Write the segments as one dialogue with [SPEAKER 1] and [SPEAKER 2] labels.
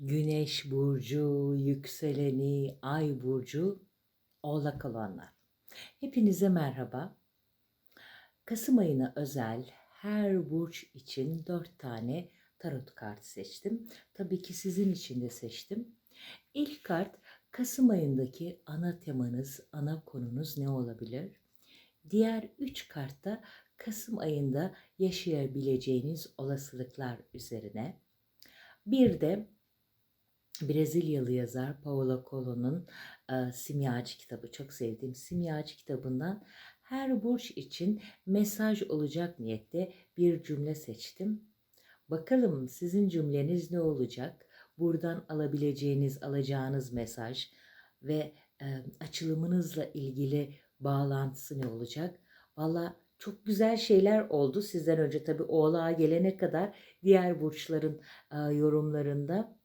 [SPEAKER 1] Güneş burcu, yükseleni, ay burcu, oğlak olanlar. Hepinize merhaba. Kasım ayına özel her burç için dört tane tarot kartı seçtim. Tabii ki sizin için de seçtim. İlk kart Kasım ayındaki ana temanız, ana konunuz ne olabilir? Diğer üç kartta Kasım ayında yaşayabileceğiniz olasılıklar üzerine. Bir de Brezilyalı yazar Paulo Coelho'nun e, Simyacı kitabı çok sevdiğim Simyacı kitabından her burç için mesaj olacak niyette bir cümle seçtim. Bakalım sizin cümleniz ne olacak? Buradan alabileceğiniz, alacağınız mesaj ve e, açılımınızla ilgili bağlantısı ne olacak? Valla çok güzel şeyler oldu sizden önce tabii oğlağa gelene kadar diğer burçların e, yorumlarında.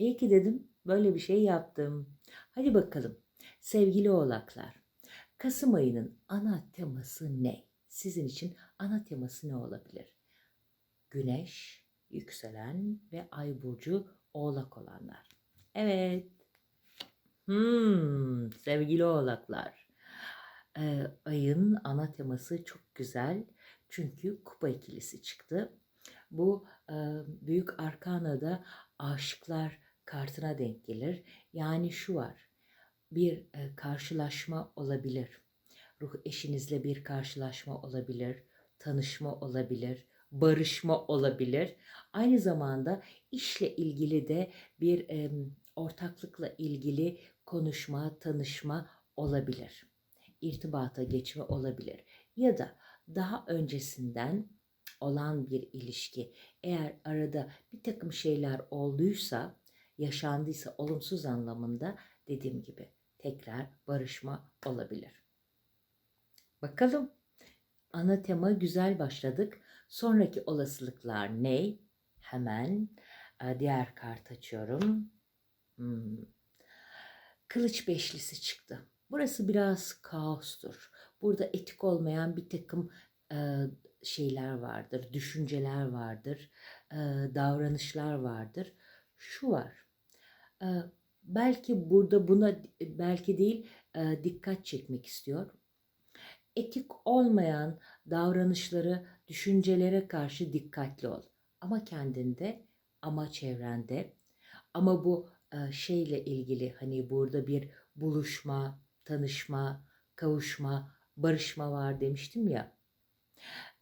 [SPEAKER 1] İyi ki dedim böyle bir şey yaptım. Hadi bakalım sevgili oğlaklar. Kasım ayının ana teması ne? Sizin için ana teması ne olabilir? Güneş, yükselen ve ay burcu oğlak olanlar. Evet. Hmm, sevgili oğlaklar. Ee, ayın ana teması çok güzel. Çünkü kupa ikilisi çıktı. Bu e, büyük arkanada aşıklar kartına denk gelir. Yani şu var. Bir e, karşılaşma olabilir. Ruh eşinizle bir karşılaşma olabilir. Tanışma olabilir. Barışma olabilir. Aynı zamanda işle ilgili de bir e, ortaklıkla ilgili konuşma, tanışma olabilir. İrtibata geçme olabilir. Ya da daha öncesinden olan bir ilişki eğer arada bir takım şeyler olduysa yaşandıysa olumsuz anlamında dediğim gibi tekrar barışma olabilir. Bakalım ana tema güzel başladık. Sonraki olasılıklar ne? Hemen e, diğer kart açıyorum. Hmm. Kılıç beşlisi çıktı. Burası biraz kaostur. Burada etik olmayan bir takım e, şeyler vardır, düşünceler vardır, e, davranışlar vardır. Şu var. E, belki burada buna belki değil e, dikkat çekmek istiyor. Etik olmayan davranışları, düşüncelere karşı dikkatli ol. Ama kendinde, ama çevrende. Ama bu e, şeyle ilgili hani burada bir buluşma, tanışma, kavuşma, barışma var demiştim ya.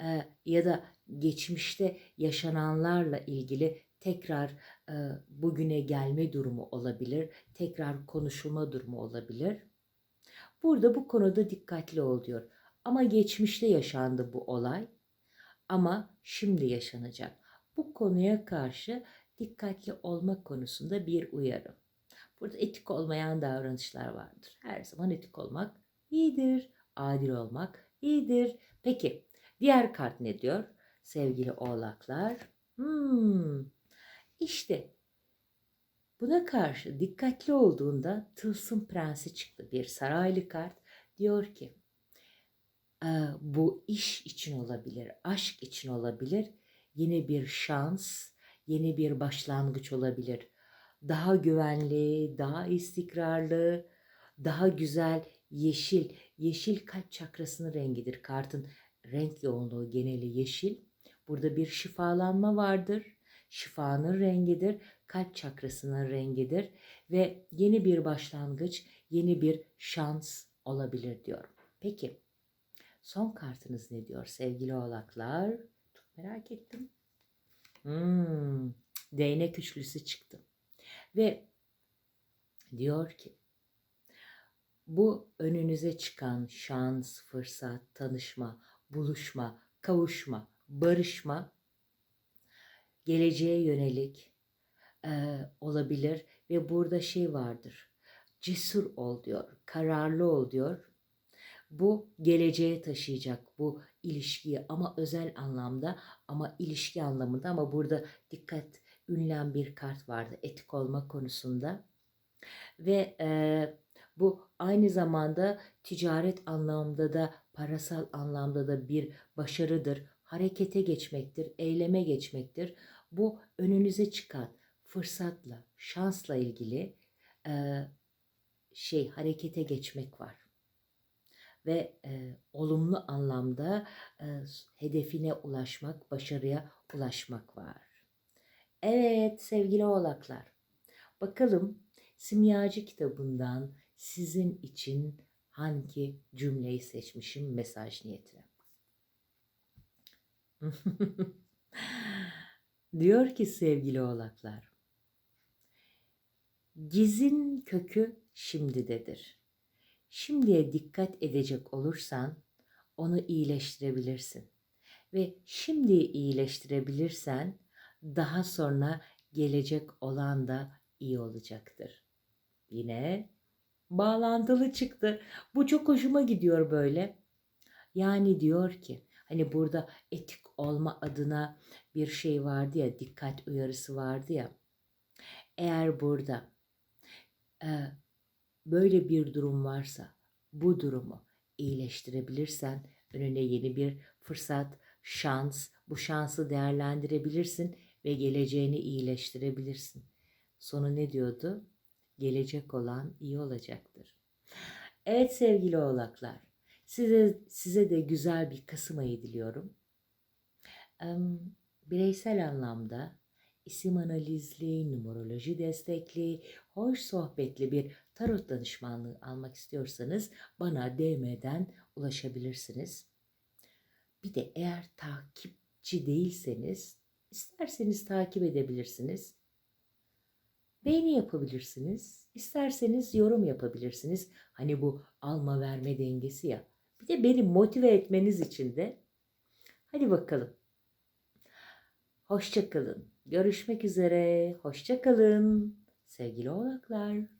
[SPEAKER 1] E, ya da geçmişte yaşananlarla ilgili tekrar e, bugüne gelme durumu olabilir, tekrar konuşulma durumu olabilir. Burada bu konuda dikkatli ol diyor. Ama geçmişte yaşandı bu olay ama şimdi yaşanacak. Bu konuya karşı dikkatli olma konusunda bir uyarı. Burada etik olmayan davranışlar vardır. Her zaman etik olmak iyidir. Adil olmak iyidir. Peki diğer kart ne diyor? Sevgili oğlaklar. Hmm, işte buna karşı dikkatli olduğunda Tılsım Prensi çıktı. Bir saraylı kart. Diyor ki bu iş için olabilir, aşk için olabilir. Yeni bir şans, yeni bir başlangıç olabilir. Daha güvenli, daha istikrarlı, daha güzel yeşil. Yeşil kalp çakrasının rengidir. Kartın renk yoğunluğu geneli yeşil. Burada bir şifalanma vardır. Şifanın rengidir, kalp çakrasının rengidir ve yeni bir başlangıç, yeni bir şans olabilir diyorum. Peki son kartınız ne diyor sevgili oğlaklar? Çok merak ettim. Hmm, değnek üçlüsü çıktı. Ve diyor ki bu önünüze çıkan şans, fırsat, tanışma, buluşma, kavuşma, barışma geleceğe yönelik e, olabilir ve burada şey vardır. Cesur ol diyor, kararlı ol diyor. Bu geleceğe taşıyacak bu ilişkiyi ama özel anlamda ama ilişki anlamında ama burada dikkat ünlem bir kart vardı etik olma konusunda. Ve e, bu aynı zamanda ticaret anlamda da parasal anlamda da bir başarıdır. Harekete geçmektir, eyleme geçmektir. Bu önünüze çıkan fırsatla, şansla ilgili e, şey harekete geçmek var ve e, olumlu anlamda e, hedefine ulaşmak, başarıya ulaşmak var. Evet sevgili oğlaklar, bakalım simyacı kitabından sizin için hangi cümleyi seçmişim mesaj niyetine. Diyor ki sevgili oğlaklar, gizin kökü şimdidedir. Şimdiye dikkat edecek olursan onu iyileştirebilirsin. Ve şimdi iyileştirebilirsen daha sonra gelecek olan da iyi olacaktır. Yine bağlantılı çıktı. Bu çok hoşuma gidiyor böyle. Yani diyor ki hani burada etik olma adına bir şey vardı ya dikkat uyarısı vardı ya. Eğer burada e, böyle bir durum varsa bu durumu iyileştirebilirsen önüne yeni bir fırsat, şans, bu şansı değerlendirebilirsin ve geleceğini iyileştirebilirsin. Sonu ne diyordu? Gelecek olan iyi olacaktır. Evet sevgili oğlaklar, size size de güzel bir Kasım ayı diliyorum. Bireysel anlamda isim analizli, numeroloji destekli, hoş sohbetli bir tarot danışmanlığı almak istiyorsanız bana DM'den ulaşabilirsiniz. Bir de eğer takipçi değilseniz isterseniz takip edebilirsiniz. Beğeni yapabilirsiniz. İsterseniz yorum yapabilirsiniz. Hani bu alma verme dengesi ya. Bir de beni motive etmeniz için de hadi bakalım. Hoşçakalın. Görüşmek üzere. Hoşçakalın. Sevgili oğlaklar.